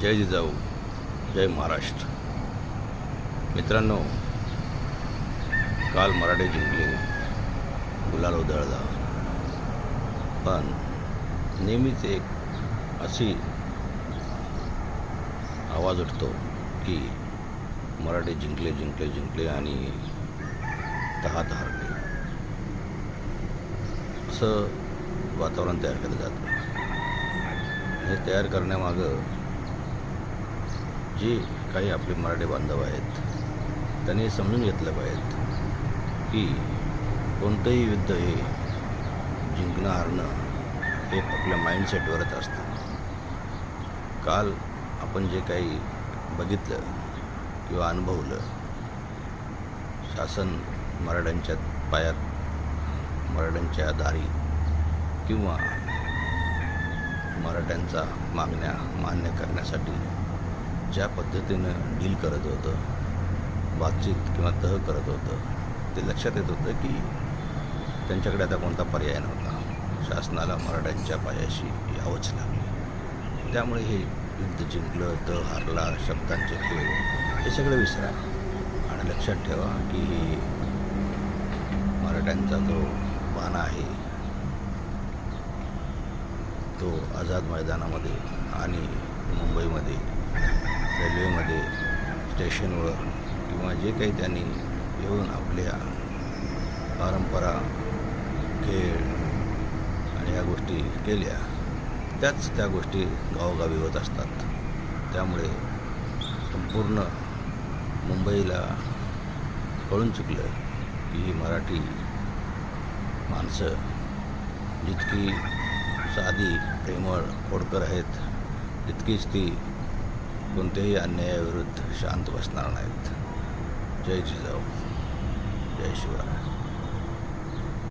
जय जिजाऊ जय महाराष्ट्र. मित्रांनो काल मराठे जिंकले गुलाल उधळला. पण नेहमीच एक अशी आवाज उठतो की मराठे जिंकले जिंकले जिंकले आणि तहात हारले असं वातावरण तयार केलं जातं हे तयार करण्यामागं जे काही आपले मराठी बांधव आहेत त्यांनी समजून घेतलं पाहिजे की कोणतंही युद्ध हे जिंकणं हारणं हे आपल्या माइंडसेटवरच असतं. काल आपण जे काही बघितलं किंवा अनुभवलं शासन मराठ्यांच्या पायात मराठ्यांच्या दारी किंवा मराठ्यांचा मागण्या मान्य करण्यासाठी ज्या पद्धतीनं डील करत होतं बातचीत किंवा तह करत होतं ते लक्षात येत होतं की त्यांच्याकडे आता कोणता पर्याय नव्हता. शासनाला मराठ्यांच्या पायाशी यावंच लागले. त्यामुळे हे युद्ध जिंकलं तर हारला शब्दांचे खेळ हे सगळं विसरा. आणि लक्षात ठेवा की मराठ्यांचा जो बाणा आहे तो आझाद मैदानामध्ये आणि मुंबईमध्ये रेल्वेमध्ये स्टेशनवर किंवा जे काही त्यांनी येऊन आपल्या परंपरा खेळ आणि ह्या गोष्टी केल्या त्याच त्या गोष्टी गावोगावी होत असतात. त्यामुळे संपूर्ण मुंबईला कळून चुकलं की ही मराठी माणसं जितकी साधी प्रेमळ खोडकर आहेत तितकीच ती कोणत्याही अन्यायाविरुद्ध शांत बसणार नाहीत. जय जिजाऊ. जय शिवराय.